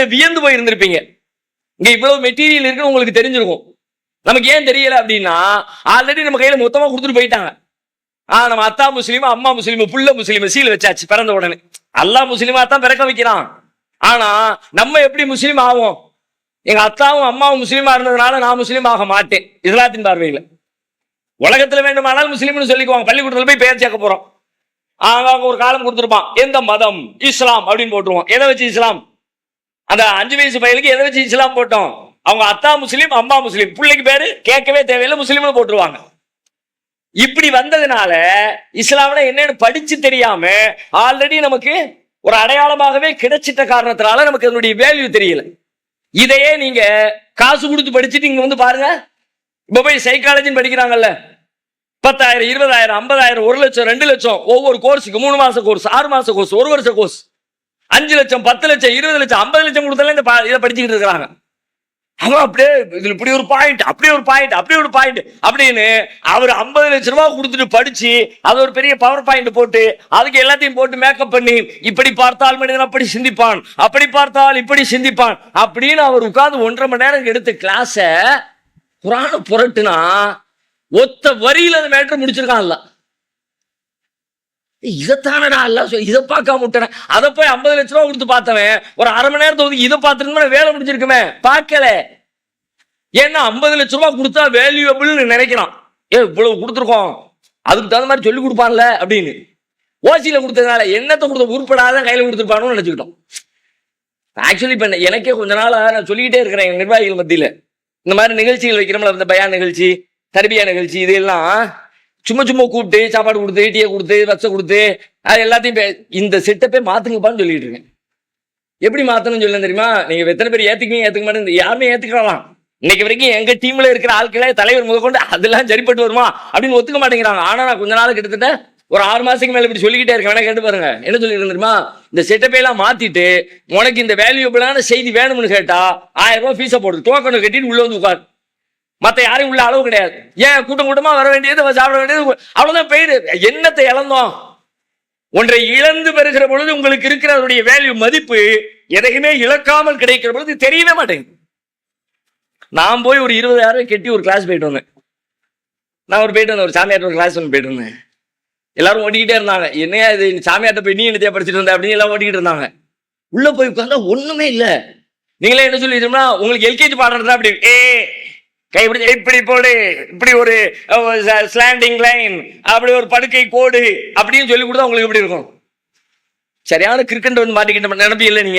அப்படியே வியந்து போய் இருந்திருப்பீங்க இங்க இவ்வளவு மெட்டீரியல் இருக்குன்னு உங்களுக்கு தெரிஞ்சிருக்கும். நமக்கு ஏன் தெரியல அப்படின்னா ஆல்ரெடி நம்ம கையில மொத்தமா கொடுத்துட்டு போயிட்டாங்க. ஆ நம்ம அத்தா முஸ்லீம் அம்மா முஸ்லீம் புள்ள முஸ்லீம் சீல் வச்சாச்சு பிறந்த உடனே. அல்லா முஸ்லீமா தான் பிறக்க வைக்கிறான். ஆனா நம்ம எப்படி முஸ்லீம் ஆகும் எங்க அத்தாவும் அம்மாவும் முஸ்லீமா இருந்ததுனால நான் முஸ்லீம் ஆக மாட்டேன். இஸ்லாத்தின் பார்வையில். உலகத்துல வேண்டுமானால் முஸ்லீம்னு சொல்லிக்குவாங்க. பள்ளிக்கூடத்துல போய் பெயர் சேர்க்க போறோம். அவங்க அவங்க ஒரு காலம் கொடுத்துருப்பான். எந்த மதம்? இஸ்லாம் அப்படின்னு போட்டுருவோம். எதை வச்சு இஸ்லாம்? அந்த அஞ்சு வயசு பையனுக்கு எதை வச்சு இஸ்லாம் போட்டோம்? அவங்க அத்தா முஸ்லீம் அம்மா முஸ்லீம். பிள்ளைக்கு பேரு கேட்கவே தேவையில்லை முஸ்லீம்னு போட்டுருவாங்க. இப்படி வந்ததுனால இஸ்லாம்னா என்னன்னு படிச்சு தெரியாம ஆல்ரெடி நமக்கு ஒரு அடையாளமாகவே கிடைச்சிட்ட காரணத்தினால நமக்கு அதனுடைய வேல்யூ தெரியல. இதையே நீங்க காசு கொடுத்து படிச்சுட்டு இங்க வந்து பாருங்க. இப்ப போய் சைக்காலஜின்னு படிக்கிறாங்கல்ல. பத்தாயிரம் இருபதாயிரம் ஐம்பதாயிரம் ஒரு லட்சம் ரெண்டு லட்சம். ஒவ்வொரு கோர்ஸுக்கு மூணு மாச கோர்ஸ் ஆறு மாச கோர்ஸ் ஒரு வருஷ கோர்ஸ் அஞ்சு லட்சம் பத்து லட்சம் இருபது லட்சம் ஐம்பது லட்சம் கொடுத்தாலே இந்த இதை படிச்சுக்கிட்டு இருக்கிறாங்க. அவன் அப்படியே இதுல இப்படி ஒரு பாயிண்ட் அப்படியே ஒரு பாயிண்ட் அப்படி ஒரு பாயிண்ட் அப்படின்னு அவர் ஐம்பது லட்சம் ரூபா கொடுத்துட்டு படிச்சு அது ஒரு பெரிய பவர் பாயிண்ட் போட்டு அதுக்கு எல்லாத்தையும் போட்டு மேக்கப் பண்ணி இப்படி பார்த்தால் மனிதன் அப்படி சிந்திப்பான் அப்படி பார்த்தால் இப்படி சிந்திப்பான் அப்படின்னு அவர் உட்கார்ந்து ஒன்றரை மணி நேரம் எடுத்த கிளாஸ குரான புரட்டுனா ஒத்த வரியில் அந்த மேட்டர் முடிச்சிருக்கான்ல. இதைத்தானடா அல்ல இதை பார்க்காம விட்டேன். அதை போய் ஐம்பது லட்ச ரூபா கொடுத்து பார்த்தவன் ஒரு அரை மணி நேரத்தை ஒதுக்கி இதை பார்த்துருந்தா வேலை முடிஞ்சிருக்குமே. பார்க்கல. ஏன்னா ஐம்பது லட்ச ரூபா கொடுத்தா வேல்யூபிள்னு நினைக்கிறான். ஏ இவ்வளவு கொடுத்துருக்கோம். அதுக்கு தகுந்த மாதிரி சொல்லி கொடுப்பான்ல அப்படின்னு. ஓசியில கொடுத்ததுனால என்னத்தை கொடுத்த உருப்படாத கையில கொடுத்துருப்பானு நினைச்சுக்கிட்டோம். ஆக்சுவலி இப்ப எனக்கே கொஞ்ச நாளா நான் சொல்லிக்கிட்டே இருக்கிறேன் என் நிர்வாகிகள் மத்தியில. இந்த மாதிரி நிகழ்ச்சிகள் வைக்கிறோம்ல இந்த பயான் நிகழ்ச்சி தர்பியா நிகழ்ச்சி இதெல்லாம் சும்மா சும்மா கூப்பிட்டு சாப்பாடு கொடுத்து டீயை கொடுத்து வச்ச கொடுத்து அது எல்லாத்தையும் பே- இந்த செட்டப்பே மாத்துங்கப்பான்னு சொல்லிட்டு இருக்கேன். எப்படி மாத்தணும்னு சொல்ல தெரியுமா? நீங்க எத்தனை பேர் ஏத்துக்கீங்க ஏத்துக்க மாட்டேன் யாருமே ஏத்துக்கலாம் இன்னைக்கு வரைக்கும் எங்க டீம்ல இருக்கிற ஆட்களே தலைவர் முதற்கொண்டு அதெல்லாம் சரிப்பட்டு வருமா அப்படின்னு ஒத்துக்க மாட்டேங்கிறாங்க. ஆனா நான் கொஞ்ச நாள் கிட்டத்தட்ட ஒரு ஆறு மாசத்துக்கு மேல இப்படி சொல்லிக்கிட்டே இருக்கேன். வேணா கேட்டு பாருங்க. என்ன சொல்லிட்டு தெரியுமா? இந்த செட்டப்பை எல்லாம் மாத்திட்டு உனக்கு இந்த வேல்யூபிளான செய்தி வேணும்னு கேட்டா ஆயிரம் ரூபாய் ஃபீஸை போடுது டோக்கனை கட்டிட்டு உள்ள வந்து உட்கார். மற்ற யாரையும் உள்ள அளவு கிடையாது. ஏன்? கூட்டம் கூட்டமா வர வேண்டியது சாப்பிட வேண்டியது அவ்வளவுதான் போயிடு என்னத்தை இழந்தோம்? ஒன்றை இழந்து பெறுகிற பொழுது உங்களுக்கு இருக்கிற அதனுடைய வேல்யூ மதிப்பு எதையுமே இழக்காமல் கிடைக்கிற பொழுது தெரியவே மாட்டேங்குது. நான் போய் ஒரு இருபதாயிரம் கட்டி ஒரு கிளாஸ் போயிட்டு வந்தேன். நான் ஒரு போயிட்டு வந்தேன் ஒரு சாமியார் ஒரு கிளாஸ் ஒன்று போயிட்டு வந்தேன். எல்லாரும் ஓட்டிக்கிட்டே இருந்தாங்க. என்னையா இது சாமியார்ட்ட போய் நீ என்னத்தையா படிச்சுட்டு இருந்த அப்படின்னு எல்லாம் ஓட்டிக்கிட்டு இருந்தாங்க. உள்ள போய் உட்காந்தா ஒண்ணுமே இல்லை. நீங்களே என்ன சொல்லிட்டோம்னா உங்களுக்கு எல்கேஜி பாடுறதா அப்படி. ஏ கை இப்படி இப்படி போடு இப்படி ஒரு ஸ்லாண்டிங் லைன் அப்படி ஒரு படுக்கை கோடு அப்படின்னு சொல்லி கொடுத்தா உங்களுக்கு எப்படி இருக்கும்? சரியான கிரிக்கெட் வந்து மாட்டிக்கிட்ட நினைப்பீங்க இல்லை நீங்க?